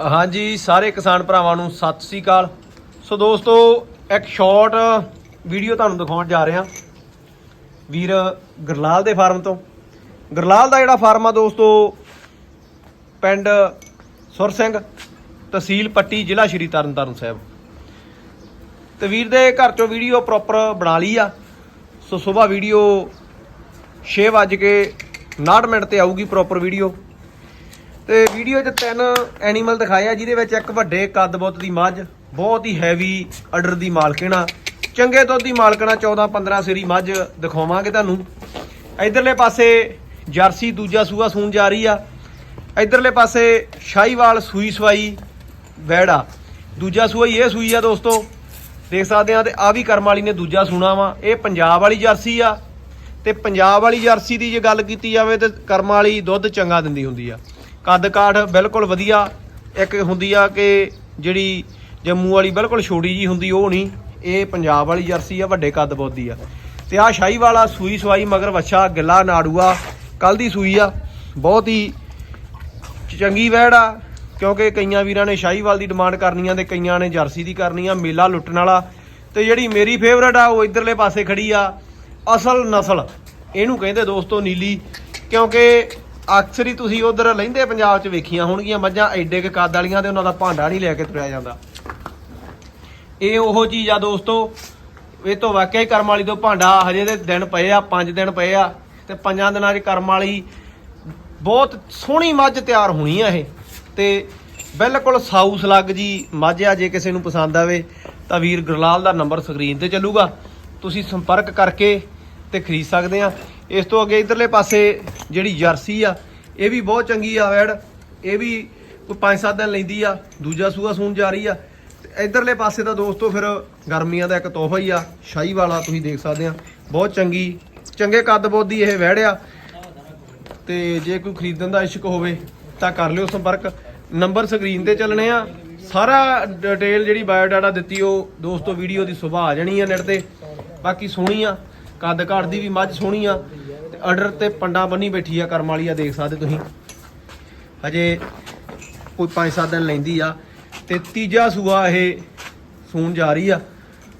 ਹਾਂਜੀ, ਸਾਰੇ ਕਿਸਾਨ ਭਰਾਵਾਂ ਨੂੰ ਸਤਿ ਸ੍ਰੀ ਅਕਾਲ। ਸੋ ਦੋਸਤੋ, ਇੱਕ ਸ਼ਾਰਟ ਵੀਡੀਓ ਤੁਹਾਨੂੰ ਦਿਖਾਉਣ ਜਾ ਰਿਹਾ। ਵੀਰ ਗਰਲਾਲ ਦੇ ਫਾਰਮ ਤੋਂ। ਗਰਲਾਲ ਦਾ ਜਿਹੜਾ ਫਾਰਮ ਆ ਦੋਸਤੋ, ਪਿੰਡ ਸੁਰ ਸਿੰਘ, ਤਹਿਸੀਲ ਪੱਟੀ, ਜ਼ਿਲ੍ਹਾ ਸ਼੍ਰੀ ਤਰਨਤਾਰਨ ਸਾਹਿਬ। ਤੇ ਵੀਰ ਦੇ ਘਰ ਚੋਂ ਵੀਡੀਓ ਪ੍ਰੋਪਰ ਬਣਾ ਲਈ ਆ। ਸੋ ਸਵੇਰ ਵੀਡੀਓ 6 ਵਜ ਕੇ 59 ਮਿੰਟ ਤੇ ਆਊਗੀ ਪ੍ਰੋਪਰ ਵੀਡੀਓ ਤੇ ਵੀਡੀਓ 'ਚ ਤਿੰਨ ਐਨੀਮਲ ਦਿਖਾਏ ਆ, ਜਿਹਦੇ ਵਿੱਚ ਇੱਕ ਵੱਡੇ ਕੱਦ ਬੁੱਤ ਦੀ ਮੱਝ, ਬਹੁਤ ਹੀ ਹੈਵੀ ਆਰਡਰ ਦੀ ਮਾਲਕਣਾ ਚੰਗੇ ਦੁੱਧ ਦੀ ਮਾਲਕਣਾ 14 15 ਸਿਰੀ ਮੱਝ ਦਿਖਾਵਾਂਗੇ ਤੁਹਾਨੂੰ। ਇਧਰਲੇ ਪਾਸੇ ਜਰਸੀ ਦੂਜਾ ਸੂਆ ਸੂਣ ਜਾ ਰਹੀ ਆ। ਇਧਰਲੇ ਪਾਸੇ ਸ਼ਾਹੀਵਾਲ ਸੂਈ ਸਵਾਈ ਵੈੜਾ। ਦੂਜਾ ਸੂਆ ਹੀ ਇਹ ਸੂਈ ਆ ਦੋਸਤੋ। ਦੇਖ ਸਕਦੇ ਆ ਤੇ ਆ ਵੀ ਕਰਮ ਵਾਲੀ ਨੇ ਦੂਜਾ ਸੂਣਾ ਵਾ। ਇਹ ਪੰਜਾਬ ਵਾਲੀ ਜਰਸੀ ਆ। ਤੇ ਪੰਜਾਬ ਵਾਲੀ ਜਰਸੀ ਦੀ ਜੇ ਗੱਲ ਕੀਤੀ ਜਾਵੇ ਤੇ ਕਰਮ ਵਾਲੀ ਦੁੱਧ ਚੰਗਾ ਦਿੰਦੀ ਹੁੰਦੀ ਆ। ਕੱਦ ਕਾਠ ਬਿਲਕੁਲ ਵਧੀਆ। ਇੱਕ ਹੁੰਦੀ ਆ ਕਿ ਜਿਹੜੀ ਜੰਮੂ ਵਾਲੀ ਬਿਲਕੁਲ ਛੋਟੀ ਜੀ ਹੁੰਦੀ, ਉਹ ਨਹੀਂ। ਇਹ ਪੰਜਾਬ ਵਾਲੀ ਜਰਸੀ ਆ, ਵੱਡੇ ਕੱਦ ਬੋਦੀ ਆ। ਤੇ ਆ ਸ਼ਾਹੀ ਵਾਲਾ ਸੂਈ ਸਵਾਈ ਮਗਰ ਵੱਛਾ, ਗਿੱਲਾ ਨਾੜੂਆ ਕੱਲ ਦੀ ਸੂਈ ਆ। ਬਹੁਤ ਹੀ ਚੰਗੀ ਵੈੜ ਆ, ਕਿਉਂਕਿ ਕਈਆਂ ਵੀਰਾਂ ਨੇ ਸ਼ਾਹੀਵਾਲ ਦੀ ਡਿਮਾਂਡ ਕਰਨੀ ਆ ਤੇ ਕਈਆਂ ਨੇ ਜਰਸੀ ਦੀ ਕਰਨੀ ਆ, ਮੇਲਾ ਲੁੱਟਣ ਵਾਲਾ। ਤੇ ਜਿਹੜੀ ਮੇਰੀ ਫੇਵਰਟ ਆ, ਉਹ ਇਧਰਲੇ ਪਾਸੇ ਖੜੀ ਆ, ਅਸਲ ਨਸਲ। ਇਹਨੂੰ ਕਹਿੰਦੇ ਦੋਸਤੋ ਨੀਲੀ, ਕਿਉਂਕਿ ਅਕਸਰ ਹੀ ਤੁਸੀਂ ਉਧਰ ਲੈਂਦੇ ਪੰਜਾਬ 'ਚ ਵੇਖੀਆਂ ਹੋਣਗੀਆਂ ਮੱਝਾਂ, ਐਡੇ ਕੇ ਕੱਦ ਵਾਲੀਆਂ ਤੇ ਉਹਨਾਂ ਦਾ ਭਾਂਡਾ ਨਹੀਂ ਲੈ ਕੇ ਤੁਰਿਆ ਜਾਂਦਾ। ਇਹ ਉਹ ਚੀਜ਼ ਆ ਦੋਸਤੋ, ਇਹ ਤੋਂ ਵਾਕਿਆ ਹੀ ਕਰਮ ਵਾਲੀ ਤੋਂ ਭਾਂਡਾ ਹਜੇ ਦੇ ਦਿਨ ਪਏ ਆ 5 ਦਿਨ ਪਏ ਆ, ਤੇ ਪੰਜਾਂ ਦਿਨਾਂ 'ਚ ਕਰਮ ਵਾਲੀ ਬਹੁਤ ਸੋਹਣੀ ਮੱਝ ਤਿਆਰ ਹੋਣੀ ਆ ਇਹ। ਤੇ ਬਿਲਕੁਲ ਸਾਊ ਸਲੱਗ ਜੀ ਮੱਝ ਆ, ਜੇ ਕਿਸੇ ਨੂੰ ਪਸੰਦ ਆਵੇ ਤਾਂ ਵੀਰ ਗੁਰਲਾਲ ਦਾ ਨੰਬਰ ਸਕਰੀਨ ਤੇ ਚੱਲੂਗਾ। ਤੁਸੀਂ ਸੰਪਰਕ ਕਰਕੇ ਤੇ ਖਰੀਦ ਸਕਦੇ ਆ ਇਸ ਤੋਂ ਅੱਗੇ ਇਧਰਲੇ ਪਾਸੇ ਜਿਹੜੀ ਜਰਸੀ ਆ, ਇਹ ਵੀ ਬਹੁਤ ਚੰਗੀ ਆ ਵੈੜ। ਇਹ ਵੀ ਕੋਈ 5-7 ਦਿਨ ਲੈਂਦੀ ਆ, ਦੂਜਾ ਸੂਆ ਸੂਣ ਜਾ ਰਹੀ ਆ। ਤੇ ਇਧਰਲੇ ਪਾਸੇ ਤਾਂ ਦੋਸਤੋ ਫਿਰ ਗਰਮੀਆਂ ਦਾ ਇੱਕ ਤੋਹਫਾ ਹੀ ਆ, ਸ਼ਾਹੀ ਵਾਲਾ ਤੁਸੀਂ ਦੇਖ ਸਕਦੇ ਆ। ਬਹੁਤ ਚੰਗੀ, ਚੰਗੇ ਕੱਦ ਬੋਦੀ ਇਹ ਵੈੜ ਆ। ਤੇ ਜੇ ਕੋਈ ਖਰੀਦਣ ਦਾ ਇਸ਼ਕ ਹੋਵੇ ਤਾਂ ਕਰ ਲਿਓ ਸੰਪਰਕ। ਨੰਬਰ ਸਕਰੀਨ ਤੇ ਚੱਲਣੇ ਆ। ਸਾਰਾ ਡਿਟੇਲ ਜਿਹੜੀ ਬਾਇਓਡਾਟਾ ਦਿੱਤੀ ਉਹ ਦੋਸਤੋ ਵੀਡੀਓ ਦੀ ਸੁਭਾ ਆ ਜਾਣੀ ਆ ਨੈਟ ਤੇ। ਬਾਕੀ ਸੋਹਣੀ ਆ। ਕੱਦ ਘਾਟ ਦੀ ਵੀ ਮੱਝ ਸੋਹਣੀ ਆ ਤੇ ਆਰਡਰ ਤੇ ਪੰਡਾ ਬੰਨੀ ਬੈਠੀ ਆ ਕਰਮ ਵਾਲੀ ਆ, ਦੇਖ ਸਕਦੇ ਤੁਸੀਂ। ਹਜੇ ਕੋਈ 5-7 ਦਿਨ ਲੈਂਦੀ ਆ ਤੇ ਤੀਜਾ ਸੂਆ ਇਹ ਸੂਣ ਜਾ ਰਹੀ ਆ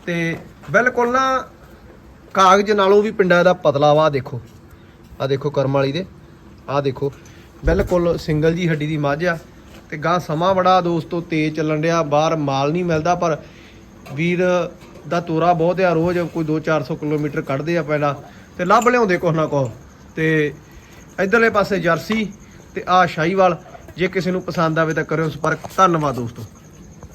ਤੇ ਬਿਲਕੁਲ ਨਾ ਕਾਗਜ਼ ਨਾਲੋਂ ਵੀ ਪਿੰਡਾ ਦਾ ਪਤਲਾ ਵਾ ਦੇਖੋ। ਆ ਦੇਖੋ ਕਰਮ ਵਾਲੀ ਦੇ ਆ ਦੇਖੋ। ਬਿਲਕੁਲ ਸਿੰਗਲ ਜੀ ਹੱਡੀ ਦੀ ਮੱਝ ਆ ਤੇ ਗਾਂ ਸਮਾਂ ਬੜਾ, ਦੋਸਤੋ, ਤੇਜ਼ ਚੱਲਣ ਰਿਹਾ ਬਾਹਰ ਮਾਲ ਨਹੀਂ ਮਿਲਦਾ, ਪਰ ਵੀਰ ਦਾ ਤੋਰਾ ਬਹੁਤ ਆ, ਰੋਜ਼ ਕੋਈ 2-400 ਕਿਲੋਮੀਟਰ ਕੱਢਦੇ ਆ ਪਹਿਲਾਂ ਤੇ ਲੱਭ ਲਿਆਉਂਦੇ ਕੁਛ ਨਾ ਕੁਛ ਤੇ ਇਧਰਲੇ ਪਾਸੇ ਜਰਸੀ ਤੇ ਆ ਸ਼ਾਹੀਵਾਲ, ਜੇ ਕਿਸੇ ਨੂੰ ਪਸੰਦ ਆਵੇ ਤਾਂ ਕਰਿਓ ਸੰਪਰਕ। ਧੰਨਵਾਦ ਦੋਸਤੋ।